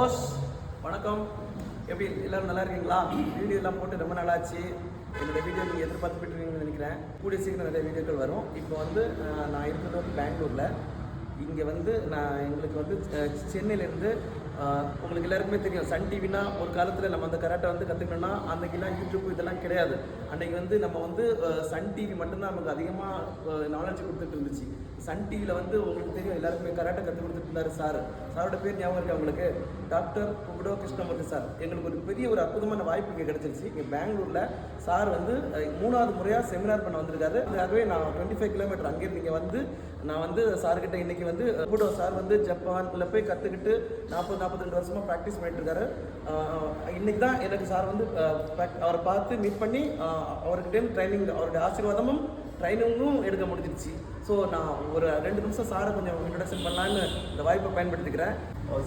Hose வணக்கம். எப்படி எல்லாரும் நல்லா இருக்கீங்களா? வீடியோ போட்டு ரொம்ப நாளாச்சு. என்னோட வீடியோ நீங்கள் எதிர்பார்த்துட்டு இருக்கீங்கன்னு நினைக்கிறேன். கூடிய சீக்கிரம் நிறைய வீடியோக்கள் வரும். இப்போ வந்து நான் இருக்கிறது வந்து பெங்களூரில். இங்கே வந்து நான் எங்களுக்கு வந்து சென்னையிலேருந்து உங்களுக்கு எல்லாருக்குமே தெரியும் சன் டிவினா ஒரு காலத்தில் நம்ம அந்த கராட்டை வந்து கற்றுக்கணும்னா அன்னைக்கெல்லாம் யூடியூப் இதெல்லாம் கிடையாது. அன்னைக்கு வந்து நம்ம வந்து சன் டிவி மட்டும்தான் நமக்கு அதிகமாக நாலேஜ் கொடுத்துட்டு இருந்துச்சு. சன் டிவியில் வந்து உங்களுக்கு தெரியும் எல்லாருக்குமே கராட்டை கற்றுக் கொடுத்துட்டு இருந்தார் சார். சாரோட பேர் ஞாபகம் இருக்கா உங்களுக்கு? டாக்டர் குகுடோ கிருஷ்ணமூர்த்தி சார். எங்களுக்கு ஒரு பெரிய ஒரு அற்புதமான வாய்ப்பு இங்கே கிடைச்சிருச்சு. இங்கே பெங்களூரில் சார் வந்து மூணாவது முறையாக செமினார் பண்ண வந்திருக்காரு. அதுக்காகவே நான் டுவெண்ட்டி ஃபைவ் கிலோமீட்டர் அங்கேருந்து இங்கே வந்து நான் வந்து சார்கிட்ட இன்னைக்கு வந்து குகுடோ சார் வந்து ஜப்பான்ல போய் கற்றுக்கிட்டு நாற்பது நாற்பத்தெண்டு வருஷமாக ப்ராக்டிஸ் பண்ணிட்டு இருக்காரு இன்னைக்கு தான் எனக்கு சார் வந்து அவரை பார்த்து மீட் பண்ணி அவர்கிட்ட ட்ரைனிங் அவருடைய ஆசீர்வாதமும் ட்ரைனிங்கும் எடுக்க முடிஞ்சிருச்சு. ஸோ நான் ஒரு ரெண்டு நிமிஷம் சாரை கொஞ்சம் இன்ட்ரடக்ஷன் பண்ணலான்னு இந்த வாய்ப்பை பயன்படுத்திக்கிறேன். Oh,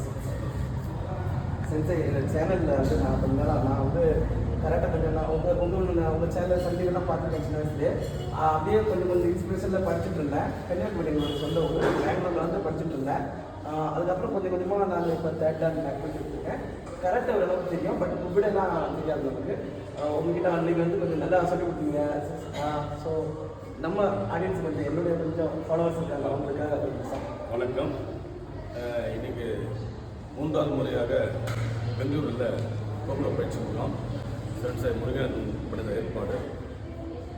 சென்சை சேனலில் வந்து நான் கொஞ்ச நாளாக நான் வந்து உங்கள் உங்கள் நான் உங்கள் சேனல் பார்த்துருக்கேன் சின்ன வயசுலேயே. அப்படியே கொஞ்சம் கொஞ்சம் இன்ஸ்பிரேஷனில் படிச்சுட்டு இருந்தேன். கன்னியாகுமரி சொந்த ஊர். பெங்களூரில் வந்து படிச்சுட்டு இருந்தேன். அதுக்கப்புறம் கொஞ்சம் கொஞ்சமாக நான் இப்போ தேர்ட் அண்ட் பேக் பண்ணிட்டு இருக்கேன். கரெக்டாக ஓரளவுக்கு தெரியும் பட் குப்பிடெல்லாம் தெரியாது நமக்கு. உங்ககிட்ட அன்றைக்கி வந்து கொஞ்சம் நல்லா சொல்லி கொடுத்தீங்க. ஸோ நம்ம ஆடியன்ஸ் கொஞ்சம் என்னுடைய கொஞ்சம் ஃபாலோவர்ஸ் இருக்காங்க அவங்களுக்காக வணக்கம். அஹ் இன்னைக்கு மூன்றாவது முறையாக பெங்களூரில் கோகுல பயிற்சி முகாம் சன்சாய் முருகன் படைத்த ஏற்பாடு.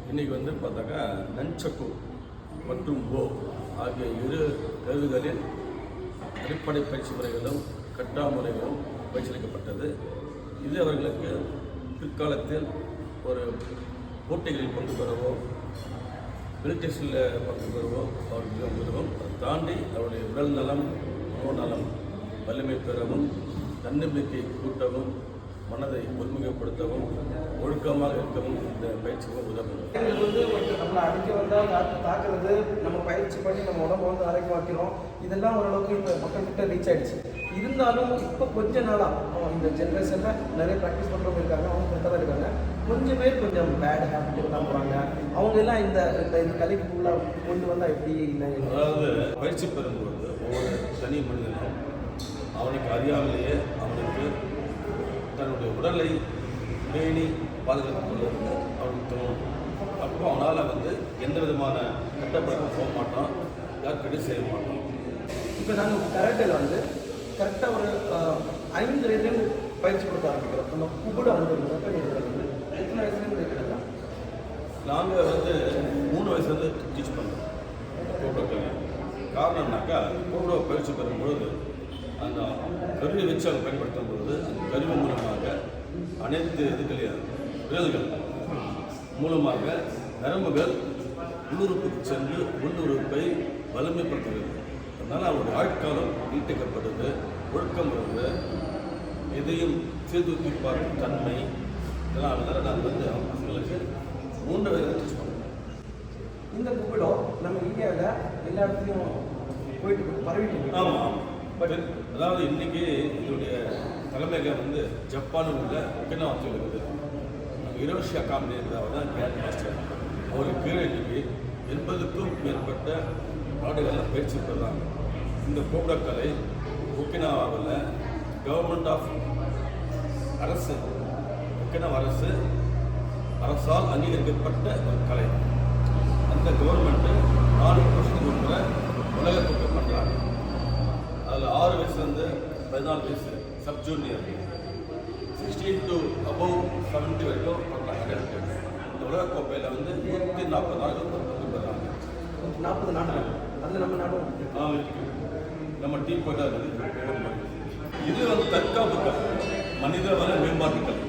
இன்னைக்கு வந்து பார்த்தாக்கா நன்சக்கு மற்றும் போ ஆகிய இரு கருவிகளின் அடிப்படை பயிற்சி முறைகளும் கட்டா முறைகளும் பயிற்சியளிக்கப்பட்டது. இது அவர்களுக்கு பிற்காலத்தில் ஒரு போட்டிகளில் பங்கு பெறவோ மெடிடேஷனில் பங்கு பெறவோ அவர்களுக்கு பெறுவோம் அதை தாண்டி அவருடைய உடல் நலம் மனோநலம் வலிமை பெறவும் தன்னம்பிக்கை கூட்டவும் மனதை ஒருமுகப்படுத்தவும் ஒழுக்கமாக இருக்கவும் இந்த பயிற்சிகள் உதவும். வந்து நம்மளை அடிக்க வந்தால் தாக்கு தாக்குறது நம்ம பயிற்சி பண்ணி நம்ம உடம்ப வந்து ஆரோக்கியமாக்கிறோம் இதெல்லாம் ஓரளவுக்கு இப்போ மக்கள்கிட்ட ரீச் ஆயிடுச்சு. இருந்தாலும் இப்போ கொஞ்ச நாளாக இந்த ஜென்ரேஷனில் நிறைய ப்ராக்டிஸ் பண்ணுறவங்க இருக்காங்க அவங்க கரெக்டாக இருக்காங்க. கொஞ்சம் பேர் கொஞ்சம் பேட் ஹேபிட் தான் போகிறாங்க அவங்க எல்லாம் இந்த இந்த இந்த கலைக்குள்ள கொண்டு வந்தால் எப்படி இல்லை அதாவது பயிற்சி பெறும்போது ஒவ்வொரு தனி மனிதனும் அவனுக்கு அறியாமலேயே உடலை பேணி பாதுகாத்துக் கொள்வது அவனுக்கு தோணும். அப்போ அவனால் வந்து எந்த விதமான கட்டப்பழக்கம் போக மாட்டான் யாருக்கிட்டையும் செய்ய மாட்டான். இப்போ நாங்கள் கராட்டேல வந்து கரெக்டாக ஒரு ஐந்து வயதுலேருந்து பயிற்சி கொடுக்க ஆரம்பிக்கிறோம். நம்ம வந்து வந்து எத்தனை வயசுலேருந்து இருக்கிறதா நாங்கள் வந்து மூணு வயசுலேருந்து டீச் பண்ணுறோம் கோப்ரோ காரணம்னாக்கா கோப்ரோ பயிற்சி பெறும்பொழுது அந்த கருவியை வச்சு அவங்க பயன்படுத்தும் பொழுது அந்த கருவி மூலமாக அனைத்து இதுகளையும் விரல்கள் மூலமாக நரம்புகள் உள்ளுறுப்புக்கு சென்று உள்ளுறுப்பை வலிமைப்படுத்துகிறது. அதனால் அவருடைய ஆட்காலம் நீட்டிக்கப்படுது ஒழுக்கம் வருது. எதையும் சீர்தூக்கி பார்க்கும் தன்மை இதெல்லாம் அதனால நாங்கள் வந்து அவங்க பசங்களுக்கு மூன்று பண்ணுறோம் இந்த குப்பிடோ நம்ம இந்தியாவில் எல்லா இடத்துலையும் போயிட்டு பரவிட்டு. ஆமாம். பட் அதாவது இன்றைக்கி இதனுடைய தலைமையகம் வந்து ஜப்பானில் உள்ள ஒக்கினாவாத்தில் இருக்குது. நம்ம இரோஷியா காம்பனி அவர் தான் கிராண்ட் மாஸ்டர் அவருக்கு கீழே இன்றைக்கி எண்பதுக்கும் மேற்பட்ட நாடுகளில் பயிற்சி பெறாங்க இந்த கோபுரக்கலை ஒக்கினாவாவில் கவர்மெண்ட் ஆஃப் அரசு ஒக்கினாவா அரசு அரசால் அங்கீகரிக்கப்பட்ட ஒரு கலை. அந்த கவர்மெண்ட்டு நாலு வருஷத்துக்கு முன்பு உலகத்துக்கு பண்ணுறாங்க பதினாலு வயசு sub junior sixteen to above seventy வரைக்கும் பண்ணுறாங்க இந்த உலக கோப்பையில் வந்து நூற்றி நாற்பது நாடுகள் பங்கு பெறாங்க நாற்பது நாடுகள் அதில் நம்ம நாடும். நம்ம டீம் போயிட்டா இது வந்து தற்காப்பு கலை மனித வள மேம்பாட்டு கலை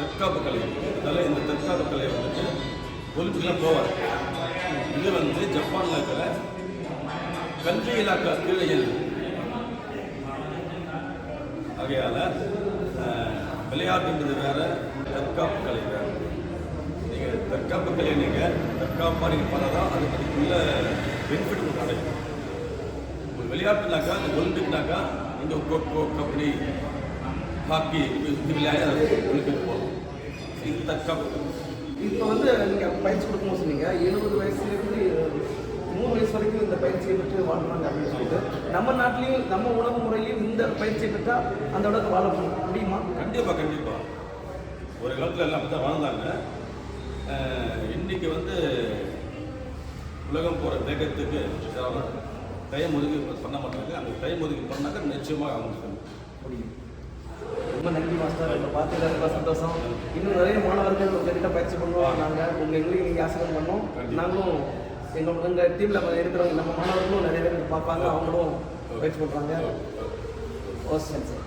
தற்காப்பு கலை அதனால் இந்த தற்காப்பு கலை வந்துட்டு ஒலிம்பிக்லாம் போவார் இது வந்து ஜப்பானில் இருக்கிற கல்வி இலாக்கா கீழே. ஆகையால் விளையாட்டுன்றது வேறு தற்காப்பு கலை வேறு. நீங்கள் தற்காப்பு கலை நீங்கள் தற்காப்பாக நீங்கள் பண்ணதான் அது அதுக்குள்ள பெனிஃபிட் உங்களுக்கு கிடைக்கும். ஒரு விளையாட்டுனாக்கா இந்த ஒலிம்பிக்னாக்கா இந்த கொக்கோ கபடி ஹாக்கி இது விளையாடி ஒலிம்பிக் போகும். இது தற்காப்பு. இப்போ வந்து நீங்கள் பயிற்சி கொடுக்கணும் சொன்னீங்க எழுபது வயசுலேருந்து நூறு வயசு வரைக்கும் இந்த பயிற்சியை பெற்று வாழ்றாங்க அப்படின்னு சொல்லிட்டு நம்ம நாட்டிலையும் நம்ம உணவு முறையிலையும் இந்த பயிற்சியை பெற்றால் அந்த அளவுக்கு வாழ முடியுமா. கண்டிப்பா கண்டிப்பா. ஒரு காலத்தில் எல்லாம் அப்படி தான் வாழ்ந்தாங்க. அஹ், இன்னைக்கு வந்து உலகம் போகிற வேகத்துக்கு டைம் ஒதுக்கி பண்ண மாட்டாங்க. அந்த டைம் ஒதுக்கி பண்ணாக்க நிச்சயமாக அவங்க முடியும். ரொம்ப நன்றி மாஸ்டர். உங்களை பார்த்து ரொம்ப சந்தோஷம். இன்னும் நிறைய மாணவர்கள் உங்ககிட்ட பயிற்சி பண்ணுவோம் நாங்கள் உங்கள் எங்களையும் நீங்கள் ஆசீர்வாதம் பண்ணோம் நாங்களும் எங்கள் எங்கள் டீமில் இருக்கிறவங்க நம்ம மாணவர்களும் நிறைய பேர் பார்ப்பாங்க. அவங்களும் பயிற்சி பண்ணுறாங்க ஓ சரி சார்.